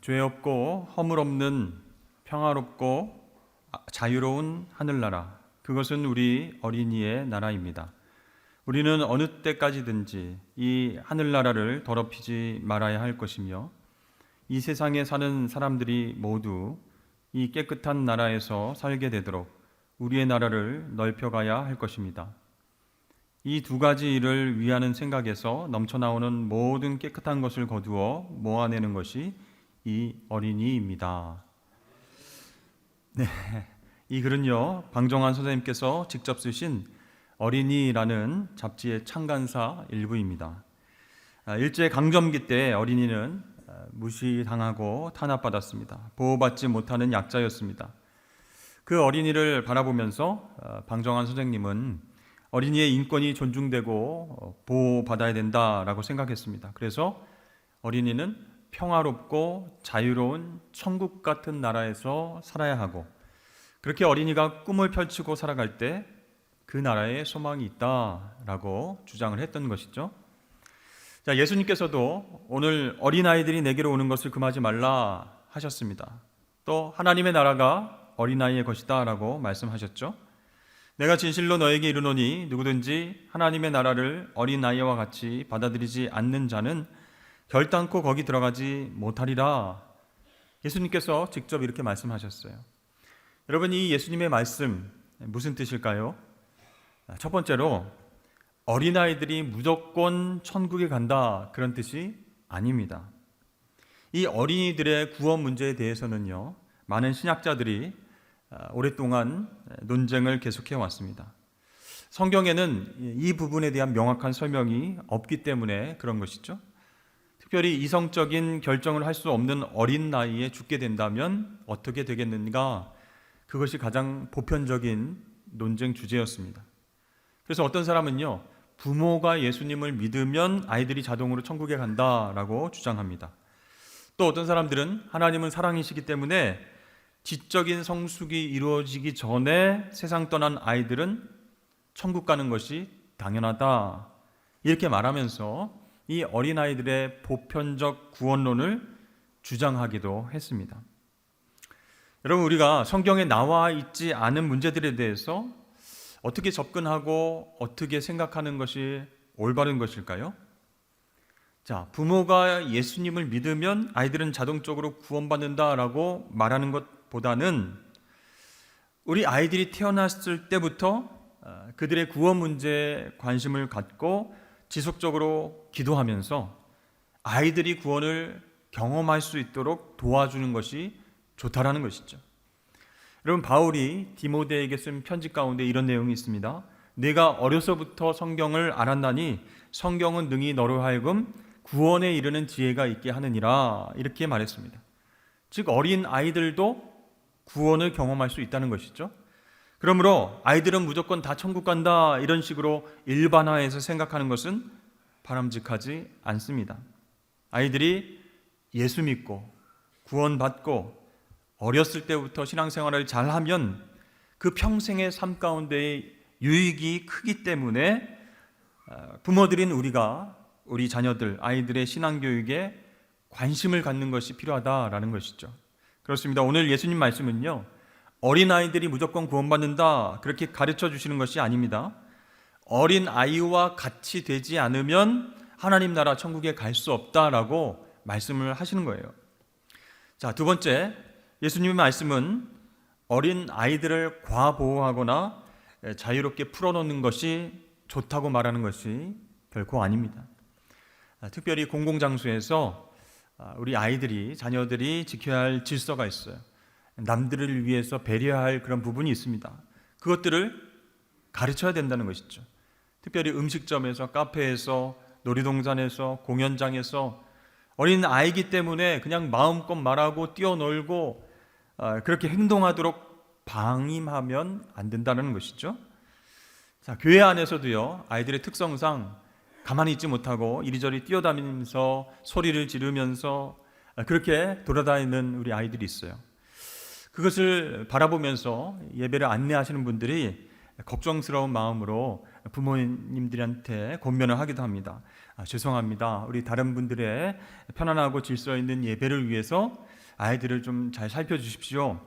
죄 없고 허물 없는 평화롭고 자유로운 하늘나라. 그것은 우리 어린이의 나라입니다. 우리는 어느 때까지든지 이 하늘나라를 더럽히지 말아야 할 것이며 이 세상에 사는 사람들이 모두 이 깨끗한 나라에서 살게 되도록 우리의 나라를 넓혀가야 할 것입니다. 이 두 가지 일을 위하는 생각에서 넘쳐나오는 모든 깨끗한 것을 거두어 모아내는 것이 이 어린이입니다. 네, 이 글은요 방정환 선생님께서 직접 쓰신 어린이라는 잡지의 창간사 일부입니다. 아, 일제 강점기 때 어린이는 아, 무시당하고 탄압받았습니다. 보호받지 못하는 약자였습니다. 그 어린이를 바라보면서 아, 방정환 선생님은 어린이의 인권이 존중되고 어, 보호받아야 된다라고 생각했습니다. 그래서 어린이는 평화롭고 자유로운 천국 같은 나라에서 살아야 하고 그렇게 어린이가 꿈을 펼치고 살아갈 때 그 나라에 소망이 있다라고 주장을 했던 것이죠. 자, 예수님께서도 오늘 어린아이들이 내게로 오는 것을 금하지 말라 하셨습니다. 또 하나님의 나라가 어린아이의 것이다라고 말씀하셨죠. 내가 진실로 너에게 이르노니 누구든지 하나님의 나라를 어린아이와 같이 받아들이지 않는 자는 결단코 거기 들어가지 못하리라. 예수님께서 직접 이렇게 말씀하셨어요. 여러분 이 예수님의 말씀 무슨 뜻일까요? 첫 번째로 어린아이들이 무조건 천국에 간다 그런 뜻이 아닙니다. 이 어린이들의 구원 문제에 대해서는요 많은 신학자들이 아, 오랫동안 논쟁을 계속해 왔습니다. 성경에는 이 부분에 대한 명확한 설명이 없기 때문에 그런 것이죠. 특별히 이성적인 결정을 할 수 없는 어린 나이에 죽게 된다면 어떻게 되겠는가? 그것이 가장 보편적인 논쟁 주제였습니다. 그래서 어떤 사람은요, 부모가 예수님을 믿으면 아이들이 자동으로 천국에 간다라고 주장합니다. 또 어떤 사람들은 하나님은 사랑이시기 때문에 지적인 성숙이 이루어지기 전에 세상 떠난 아이들은 천국 가는 것이 당연하다. 이렇게 말하면서 이 어린아이들의 보편적 구원론을 주장하기도 했습니다. 여러분, 우리가 성경에 나와 있지 않은 문제들에 대해서 어떻게 접근하고 어떻게 생각하는 것이 올바른 것일까요? 자, 부모가 예수님을 믿으면 아이들은 자동적으로 구원받는다라고 말하는 것보다는 우리 아이들이 태어났을 때부터 어, 그들의 구원 문제에 관심을 갖고 지속적으로 기도하면서 아이들이 구원을 경험할 수 있도록 도와주는 것이 좋다라는 것이죠. 여러분 바울이 디모데에게 쓴 편지 가운데 이런 내용이 있습니다. 내가 어려서부터 성경을 알았나니 성경은 능히 너로 하여금 구원에 이르는 지혜가 있게 하느니라 이렇게 말했습니다. 즉 어린 아이들도 구원을 경험할 수 있다는 것이죠. 그러므로 아이들은 무조건 다 천국 간다 이런 식으로 일반화해서 생각하는 것은 바람직하지 않습니다. 아이들이 예수 믿고 구원받고 어렸을 때부터 신앙생활을 잘하면 그 평생의 삶 가운데의 유익이 크기 때문에 어, 부모들인 우리가 우리 자녀들 아이들의 신앙 교육에 관심을 갖는 것이 필요하다라는 것이죠. 그렇습니다. 오늘 예수님 말씀은요. 어린 아이들이 무조건 구원받는다 그렇게 가르쳐 주시는 것이 아닙니다. 어린 아이와 같이 되지 않으면 하나님 나라 천국에 갈 수 없다라고 말씀을 하시는 거예요. 자, 두 번째 예수님의 말씀은 어린 아이들을 과보호하거나 자유롭게 풀어놓는 것이 좋다고 말하는 것이 결코 아닙니다. 아, 특별히 공공장소에서 아, 우리 아이들이, 자녀들이 지켜야 할 질서가 있어요. 남들을 위해서 배려할 그런 부분이 있습니다. 그것들을 가르쳐야 된다는 것이죠. 특별히 음식점에서, 카페에서, 놀이동산에서, 공연장에서 어린 아이기 때문에 그냥 마음껏 말하고 뛰어놀고 아, 그렇게 행동하도록 방임하면 안 된다는 것이죠. 자, 교회 안에서도요, 아이들의 특성상 가만히 있지 못하고 이리저리 뛰어다니면서 소리를 지르면서 아, 그렇게 돌아다니는 우리 아이들이 있어요. 그것을 바라보면서 예배를 안내하시는 분들이 걱정스러운 마음으로 부모님들한테 권면을 하기도 합니다. 아, 죄송합니다. 우리 다른 분들의 편안하고 질서 있는 예배를 위해서 아이들을 좀 잘 살펴주십시오.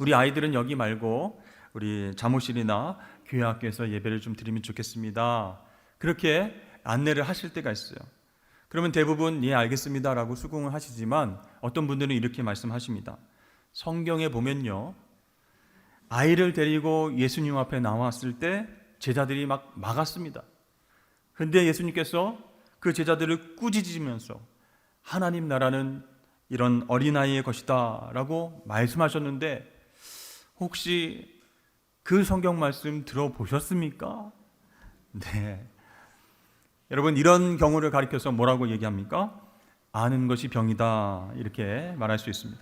우리 아이들은 여기 말고 우리 자모실이나 교회 학교에서 예배를 좀 드리면 좋겠습니다. 그렇게 안내를 하실 때가 있어요. 그러면 대부분 예 알겠습니다라고 수긍을 하시지만 어떤 분들은 이렇게 말씀하십니다. 성경에 보면요. 아이를 데리고 예수님 앞에 나왔을 때 제자들이 막 막았습니다. 근데 예수님께서 그 제자들을 꾸짖으면서 하나님 나라는 이런 어린아이의 것이다 라고 말씀하셨는데 혹시 그 성경 말씀 들어보셨습니까? 네. 여러분 이런 경우를 가리켜서 뭐라고 얘기합니까? 아는 것이 병이다 이렇게 말할 수 있습니다.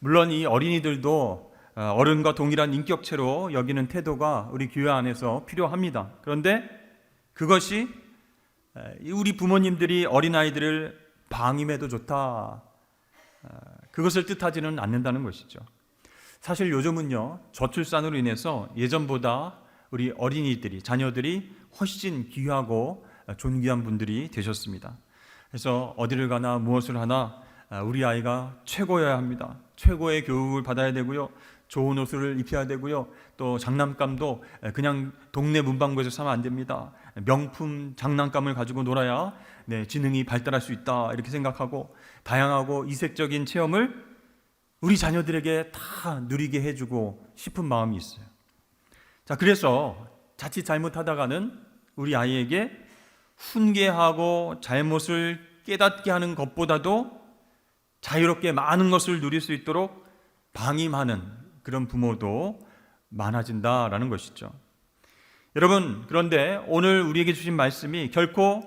물론 이 어린이들도 어, 어른과 동일한 인격체로 여기는 태도가 우리 교회 안에서 필요합니다. 그런데 그것이 우리 부모님들이 어린아이들을 방임해도 좋다. 어, 그것을 뜻하지는 않는다는 것이죠. 사실 요즘은요, 저출산으로 인해서 예전보다 우리 어린이들이, 자녀들이 훨씬 귀하고 존귀한 분들이 되셨습니다. 그래서 어디를 가나 무엇을 하나 우리 아이가 최고여야 합니다. 최고의 교육을 받아야 되고요. 좋은 옷을 입혀야 되고요. 또 장난감도 그냥 동네 문방구에서 사면 안 됩니다. 명품 장난감을 가지고 놀아야 네, 지능이 발달할 수 있다. 이렇게 생각하고 다양하고 이색적인 체험을 우리 자녀들에게 다 누리게 해주고 싶은 마음이 있어요. 자, 그래서 자칫 잘못하다가는 우리 아이에게 훈계하고 잘못을 깨닫게 하는 것보다도 자유롭게 많은 것을 누릴 수 있도록 방임하는 그런 부모도 많아진다라는 것이죠. 여러분, 그런데 오늘 우리에게 주신 말씀이 결코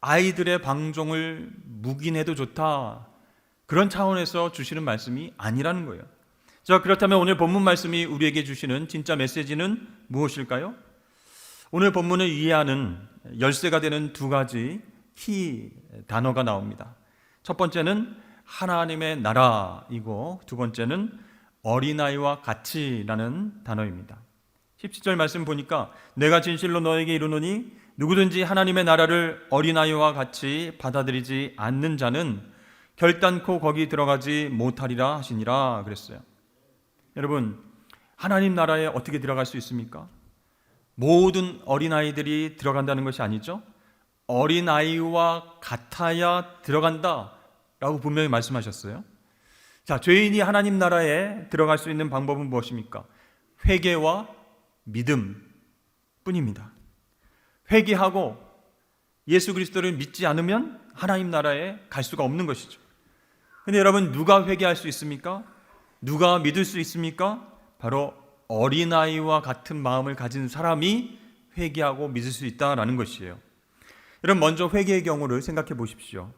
아이들의 방종을 묵인해도 좋다. 그런 차원에서 주시는 말씀이 아니라는 거예요. 자, 그렇다면 오늘 본문 말씀이 우리에게 주시는 진짜 메시지는 무엇일까요? 오늘 본문을 이해하는 열쇠가 되는 두 가지 키 단어가 나옵니다. 첫 번째는 하나님의 나라이고 두 번째는 어린아이와 같이라는 단어입니다. 17절 말씀 보니까 내가 진실로 너에게 이르노니 누구든지 하나님의 나라를 어린아이와 같이 받아들이지 않는 자는 결단코 거기 들어가지 못하리라 하시니라 그랬어요. 여러분, 하나님 나라에 어떻게 들어갈 수 있습니까? 모든 어린아이들이 들어간다는 것이 아니죠. 어린아이와 같아야 들어간다 라고 분명히 말씀하셨어요. 자, 죄인이 하나님 나라에 들어갈 수 있는 방법은 무엇입니까? 회개와 믿음 뿐입니다. 회개하고 예수 그리스도를 믿지 않으면 하나님 나라에 갈 수가 없는 것이죠. 근데 여러분 누가 회개할 수 있습니까? 누가 믿을 수 있습니까? 바로 어린아이와 같은 마음을 가진 사람이 회개하고 믿을 수 있다라는 것이에요. 여러분 먼저 회개의 경우를 생각해 보십시오.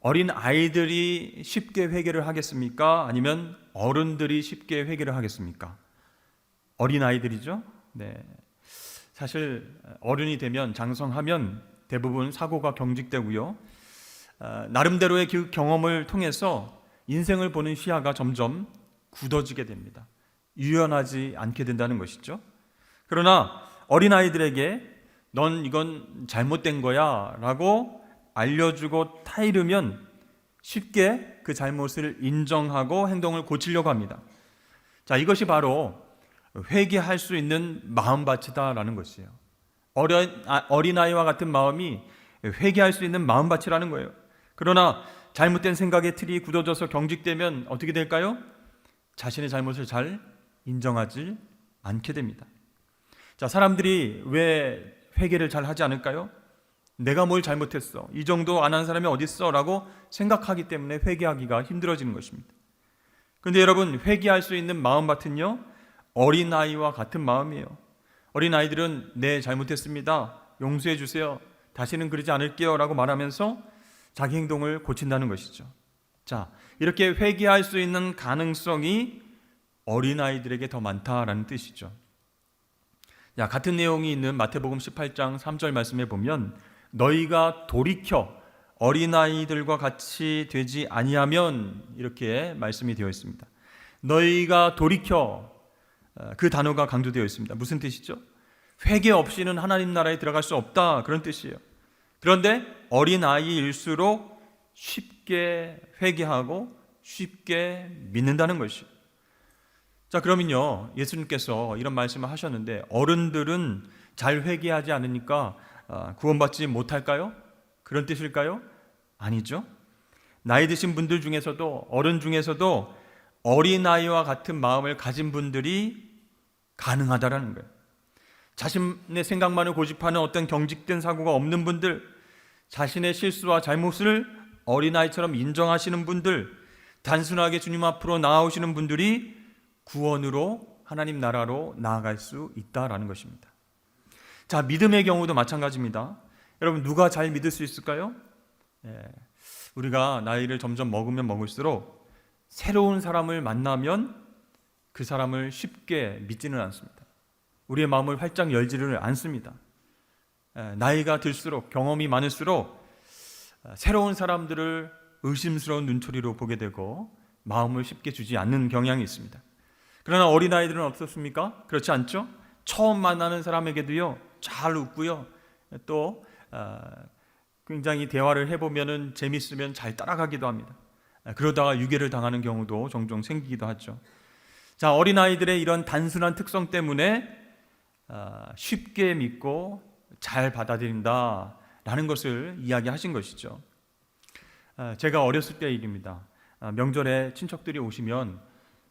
어린 아이들이 쉽게 회개를 하겠습니까? 아니면 어른들이 쉽게 회개를 하겠습니까? 어린 아이들이죠. 네. 사실 어른이 되면 장성하면 대부분 사고가 경직되고요. 어, 나름대로의 그 경험을 통해서 인생을 보는 시야가 점점 굳어지게 됩니다. 유연하지 않게 된다는 것이죠. 그러나 어린 아이들에게 넌 이건 잘못된 거야라고 알려주고 타이르면 쉽게 그 잘못을 인정하고 행동을 고치려고 합니다. 자, 이것이 바로 회개할 수 있는 마음밭이다라는 것이에요. 어린, 아, 어린아이와 같은 마음이 회개할 수 있는 마음밭이라는 거예요. 그러나 잘못된 생각의 틀이 굳어져서 경직되면 어떻게 될까요? 자신의 잘못을 잘 인정하지 않게 됩니다. 자, 사람들이 왜 회개를 잘 하지 않을까요? 내가 뭘 잘못했어. 이 정도 안 한 사람이 어딨어? 라고 생각하기 때문에 회개하기가 힘들어지는 것입니다. 근데 여러분, 회개할 수 있는 마음밭은요, 어린아이와 같은 마음이에요. 어린아이들은 네, 잘못했습니다. 용서해 주세요. 다시는 그러지 않을게요. 라고 말하면서 자기 행동을 고친다는 것이죠. 자, 이렇게 회개할 수 있는 가능성이 어린아이들에게 더 많다라는 뜻이죠. 야, 같은 내용이 있는 마태복음 18장 3절 말씀에 보면 너희가 돌이켜 어린아이들과 같이 되지 아니하면 이렇게 말씀이 되어 있습니다. 너희가 돌이켜 어, 그 단어가 강조되어 있습니다. 무슨 뜻이죠? 회개 없이는 하나님 나라에 들어갈 수 없다 그런 뜻이에요. 그런데 어린 아이일수록 쉽게 회개하고 쉽게 믿는다는 것이요. 자, 그러면요. 예수님께서 이런 말씀을 하셨는데 어른들은 잘 회개하지 않으니까 아, 구원받지 못할까요? 그런 뜻일까요? 아니죠. 나이 드신 분들 중에서도 어른 중에서도 어린아이와 같은 마음을 가진 분들이 가능하다라는 거예요. 자신의 생각만을 고집하는 어떤 경직된 사고가 없는 분들, 자신의 실수와 잘못을 어린아이처럼 인정하시는 분들, 단순하게 주님 앞으로 나아오시는 분들이 구원으로 하나님 나라로 나아갈 수 있다라는 것입니다. 자, 믿음의 경우도 마찬가지입니다. 여러분, 누가 잘 믿을 수 있을까요? 예, 우리가 나이를 점점 먹으면 먹을수록 새로운 사람을 만나면 그 사람을 쉽게 믿지는 않습니다. 우리의 마음을 활짝 열지를 않습니다. 예, 나이가 들수록 경험이 많을수록 어, 새로운 사람들을 의심스러운 눈초리로 보게 되고 마음을 쉽게 주지 않는 경향이 있습니다. 그러나 어린아이들은 어떻습니까? 그렇지 않죠? 처음 만나는 사람에게도요, 잘 웃고요, 또, 어, 굉장히 대화를 해보면은 재밌으면 잘 따라가기도 합니다. 아, 그러다가 유괴를 당하는 경우도 종종 생기기도 하죠. 자, 어린아이들의 이런 단순한 특성 때문에 아, 쉽게 믿고 잘 받아들인다라는 것을 이야기하신 것이죠. 아, 제가 어렸을 때 일입니다. 아, 명절에 친척들이 오시면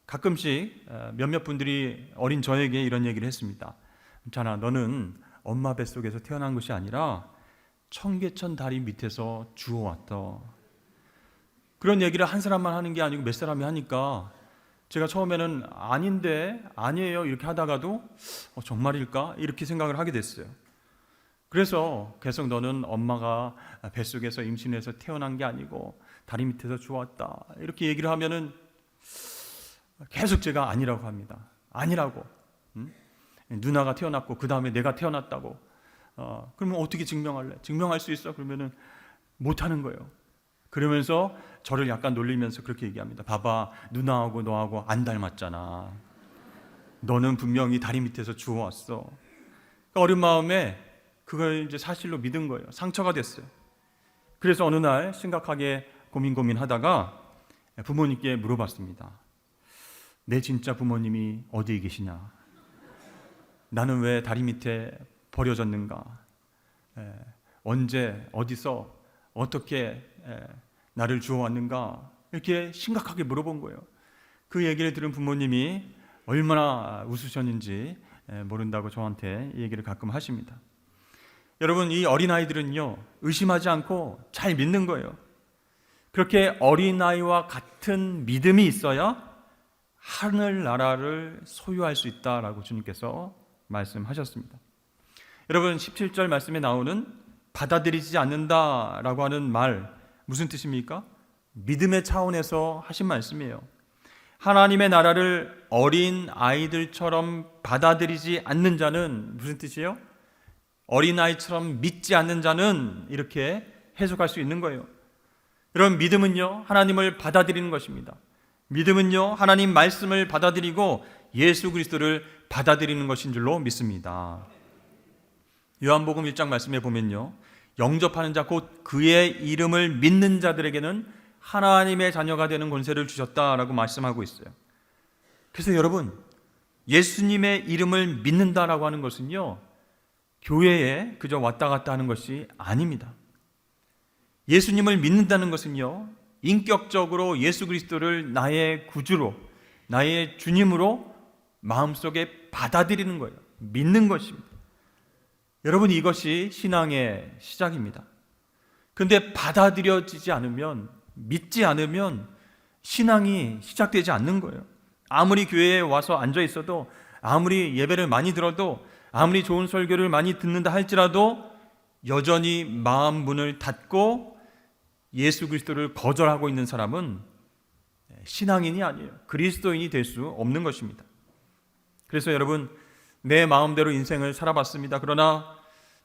가끔씩 몇몇 분들이 어린 저에게 이런 얘기를 했습니다. 자나, 너는 엄마 뱃속에서 태어난 것이 아니라 청계천 다리 밑에서 주워왔다. 그런 얘기를 한 사람만 하는 게 아니고 몇 사람이 하니까 제가 처음에는 아닌데 아니에요 이렇게 하다가도 어, 정말일까 이렇게 생각을 하게 됐어요. 그래서 계속 너는 엄마가 뱃속에서 임신해서 태어난 게 아니고 다리 밑에서 주웠다 이렇게 얘기를 하면은 계속 제가 아니라고 합니다. 아니라고. 응? 누나가 태어났고 그 다음에 내가 태어났다고. 어, 그러면 어떻게 증명할래? 증명할 수 있어? 그러면은 못 하는 거예요. 그러면서 저를 약간 놀리면서 그렇게 얘기합니다. 봐봐, 누나하고 너하고 안 닮았잖아. 너는 분명히 다리 밑에서 주워왔어. 그러니까 어린 마음에 그걸 이제 사실로 믿은 거예요. 상처가 됐어요. 그래서 어느 날 심각하게 고민 고민하다가 부모님께 물어봤습니다. 내 진짜 부모님이 어디에 계시냐? 나는 왜 다리 밑에 버려졌는가? 에, 언제 어디서 어떻게 에, 나를 주워왔는가? 이렇게 심각하게 물어본 거예요. 그 얘기를 들은 부모님이 얼마나 웃으셨는지 에, 모른다고 저한테 이 얘기를 가끔 하십니다. 여러분 이 어린 아이들은요 의심하지 않고 잘 믿는 거예요. 그렇게 어린 아이와 같은 믿음이 있어야 하늘 나라를 소유할 수 있다라고 주님께서 말씀하셨습니다. 여러분 17절 말씀에 나오는 받아들이지 않는다라고 하는 말 무슨 뜻입니까? 믿음의 차원에서 하신 말씀이에요. 하나님의 나라를 어린 아이들처럼 받아들이지 않는 자는 무슨 뜻이에요? 어린 아이처럼 믿지 않는 자는 이렇게 해석할 수 있는 거예요. 여러분 믿음은요 하나님을 받아들이는 것입니다. 믿음은요, 하나님 말씀을 받아들이고 예수 그리스도를 받아들이는 것인 줄로 믿습니다. 요한복음 1장 말씀에 보면요. 영접하는 자 곧 그의 이름을 믿는 자들에게는 하나님의 자녀가 되는 권세를 주셨다라고 말씀하고 있어요. 그래서 여러분, 예수님의 이름을 믿는다라고 하는 것은요. 교회에 그저 왔다 갔다 하는 것이 아닙니다. 예수님을 믿는다는 것은요. 인격적으로 예수 그리스도를 나의 구주로, 나의 주님으로 마음속에 받아들이는 거예요. 믿는 것입니다. 여러분, 이것이 신앙의 시작입니다. 근데 받아들여지지 않으면, 믿지 않으면 신앙이 시작되지 않는 거예요. 아무리 교회에 와서 앉아 있어도, 아무리 예배를 많이 들어도, 아무리 좋은 설교를 많이 듣는다 할지라도 여전히 마음 문을 닫고 예수 그리스도를 거절하고 있는 사람은 신앙인이 아니에요. 그리스도인이 될 수 없는 것입니다. 그래서 여러분, 내 마음대로 인생을 살아봤습니다. 그러나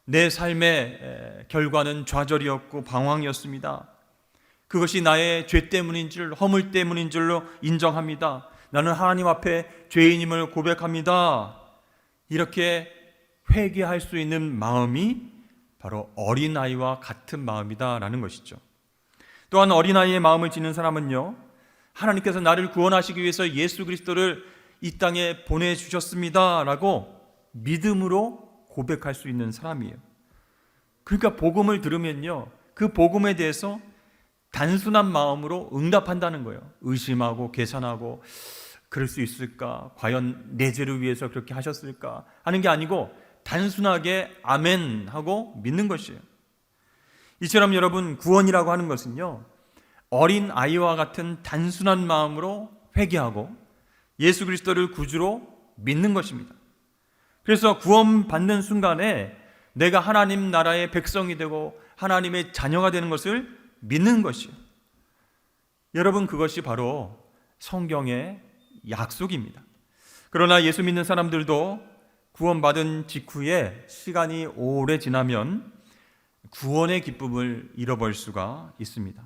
내 삶의 결과는 좌절이었고 방황이었습니다. 그것이 나의 죄 때문인 줄, 허물 때문인 줄로 인정합니다. 나는 하나님 앞에 죄인임을 고백합니다. 이렇게 회개할 수 있는 마음이 바로 어린아이와 같은 마음이다라는 것이죠. 또한 어린아이의 마음을 지닌 사람은요. 하나님께서 나를 구원하시기 위해서 예수 그리스도를 이 땅에 보내 주셨습니다 라고 믿음으로 고백할 수 있는 사람이에요. 그러니까 복음을 들으면요. 그 복음에 대해서 단순한 마음으로 응답한다는 거예요. 의심하고 계산하고 그럴 수 있을까? 과연 내 죄를 위해서 그렇게 하셨을까? 하는 게 아니고 단순하게 아멘 하고 믿는 것이에요. 이처럼 여러분 구원이라고 하는 것은요. 어린 아이와 같은 단순한 마음으로 회개하고 예수 그리스도를 구주로 믿는 것입니다. 그래서 구원받는 순간에 내가 하나님 나라의 백성이 되고 하나님의 자녀가 되는 것을 믿는 것이요. 여러분 그것이 바로 성경의 약속입니다. 그러나 예수 믿는 사람들도 구원받은 직후에 시간이 오래 지나면 구원의 기쁨을 잃어버릴 수가 있습니다.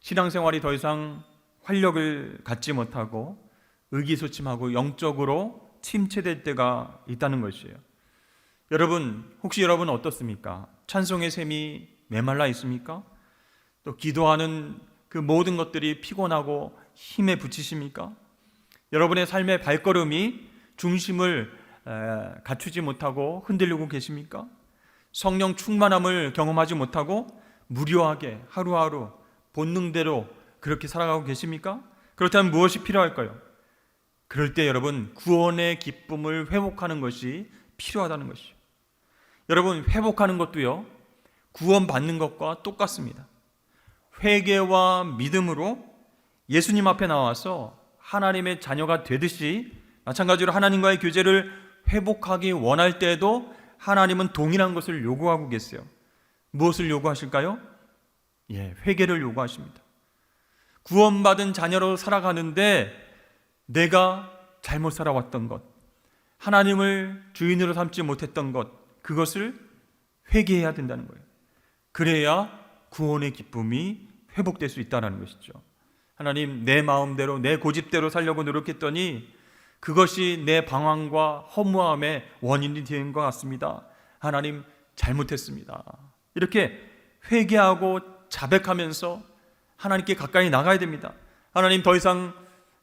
신앙생활이 더 이상 활력을 갖지 못하고 의기소침하고 영적으로 침체될 때가 있다는 것이에요. 여러분, 혹시 여러분 어떻습니까? 찬송의 셈이 메말라 있습니까? 또 기도하는 그 모든 것들이 피곤하고 힘에 부치십니까? 여러분의 삶의 발걸음이 중심을 갖추지 못하고 흔들리고 계십니까? 성령 충만함을 경험하지 못하고 무료하게 하루하루 본능대로 그렇게 살아가고 계십니까? 그렇다면 무엇이 필요할까요? 그럴 때 여러분 구원의 기쁨을 회복하는 것이 필요하다는 것이죠. 여러분 회복하는 것도요. 구원받는 것과 똑같습니다. 회개와 믿음으로 예수님 앞에 나와서 하나님의 자녀가 되듯이 마찬가지로 하나님과의 교제를 회복하기 원할 때에도 하나님은 동일한 것을 요구하고 계세요. 무엇을 요구하실까요? 예, 회개를 요구하십니다. 구원받은 자녀로 살아가는데 내가 잘못 살아왔던 것, 하나님을 주인으로 삼지 못했던 것, 그것을 회개해야 된다는 거예요. 그래야 구원의 기쁨이 회복될 수 있다는 것이죠. 하나님, 내 마음대로, 내 고집대로 살려고 노력했더니 그것이 내 방황과 허무함의 원인이 되는 것 같습니다. 하나님, 잘못했습니다. 이렇게 회개하고 자백하면서 하나님께 가까이 나가야 됩니다. 하나님, 더 이상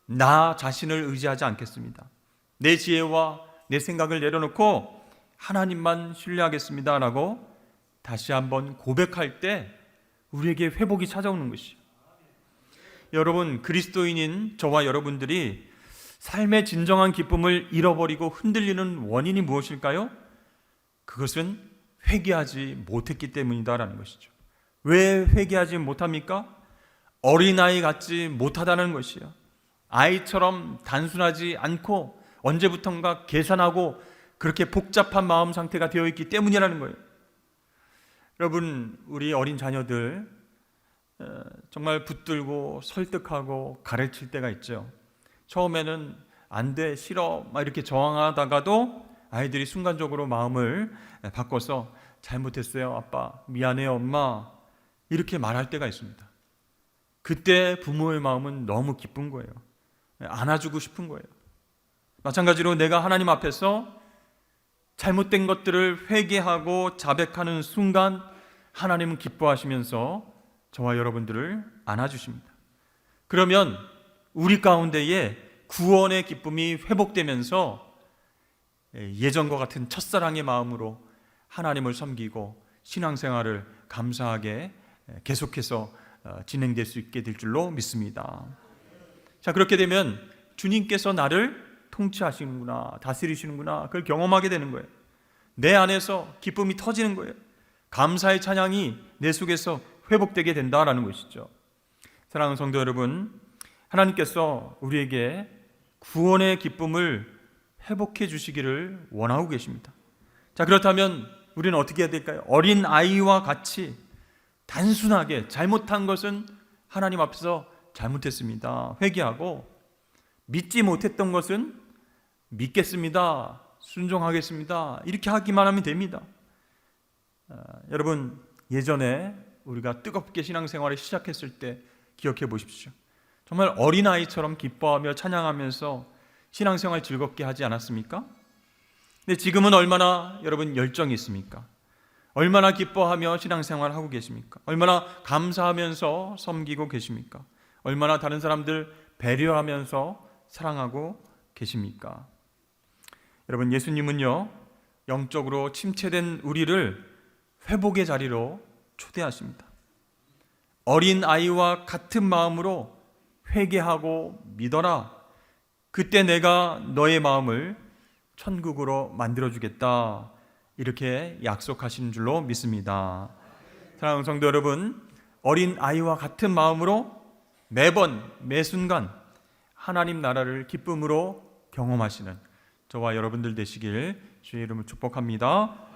나 자신을 의지하지 않겠습니다. 내 지혜와 내 생각을 내려놓고 하나님만 신뢰하겠습니다 라고 다시 한번 고백할 때 우리에게 회복이 찾아오는 것이요. 여러분 그리스도인인 저와 여러분들이 삶의 진정한 기쁨을 잃어버리고 흔들리는 원인이 무엇일까요? 그것은 회개하지 못했기 때문이다라는 것이죠. 왜 회개하지 못합니까? 어린아이 같지 못하다는 것이요. 아이처럼 단순하지 않고 언제부턴가 계산하고 그렇게 복잡한 마음 상태가 되어 있기 때문이라는 거예요. 여러분, 우리 어린 자녀들 어, 정말 붙들고 설득하고 가르칠 때가 있죠. 처음에는 안 돼, 싫어, 막 이렇게 저항하다가도 아이들이 순간적으로 마음을 바꿔서 잘못했어요, 아빠. 미안해요, 엄마. 이렇게 말할 때가 있습니다. 그때 부모의 마음은 너무 기쁜 거예요. 안아주고 싶은 거예요. 마찬가지로 내가 하나님 앞에서 잘못된 것들을 회개하고 자백하는 순간 하나님은 기뻐하시면서 저와 여러분들을 안아주십니다. 그러면 우리 가운데에 구원의 기쁨이 회복되면서 예전과 같은 첫사랑의 마음으로 하나님을 섬기고 신앙생활을 감사하게 계속해서 어, 진행될 수 있게 될 줄로 믿습니다. 자, 그렇게 되면 주님께서 나를 통치하시는구나, 다스리시는구나, 그걸 경험하게 되는 거예요. 내 안에서 기쁨이 터지는 거예요. 감사의 찬양이 내 속에서 회복되게 된다라는 것이죠. 사랑하는 성도 여러분, 하나님께서 우리에게 구원의 기쁨을 회복해 주시기를 원하고 계십니다. 자, 그렇다면 우리는 어떻게 해야 될까요? 어린 아이와 같이 단순하게 잘못한 것은 하나님 앞에서 잘못했습니다. 회개하고 믿지 못했던 것은 믿겠습니다. 순종하겠습니다. 이렇게 하기만 하면 됩니다. 아, 여러분 예전에 우리가 뜨겁게 신앙생활을 시작했을 때 기억해 보십시오. 정말 어린아이처럼 기뻐하며 찬양하면서 신앙생활 즐겁게 하지 않았습니까? 근데 지금은 얼마나 여러분 열정이 있습니까? 얼마나 기뻐하며 신앙생활 하고 계십니까? 얼마나 감사하면서 섬기고 계십니까? 얼마나 다른 사람들 배려하면서 사랑하고 계십니까? 여러분 예수님은요 영적으로 침체된 우리를 회복의 자리로 초대하십니다. 어린 아이와 같은 마음으로 회개하고 믿어라. 그때 내가 너의 마음을 천국으로 만들어 주겠다. 이렇게 약속하신 줄로 믿습니다. 사랑하는 성도 여러분, 어린 아이와 같은 마음으로 매번 매 순간 하나님 나라를 기쁨으로 경험하시는 저와 여러분들 되시길 주의 이름으로 축복합니다.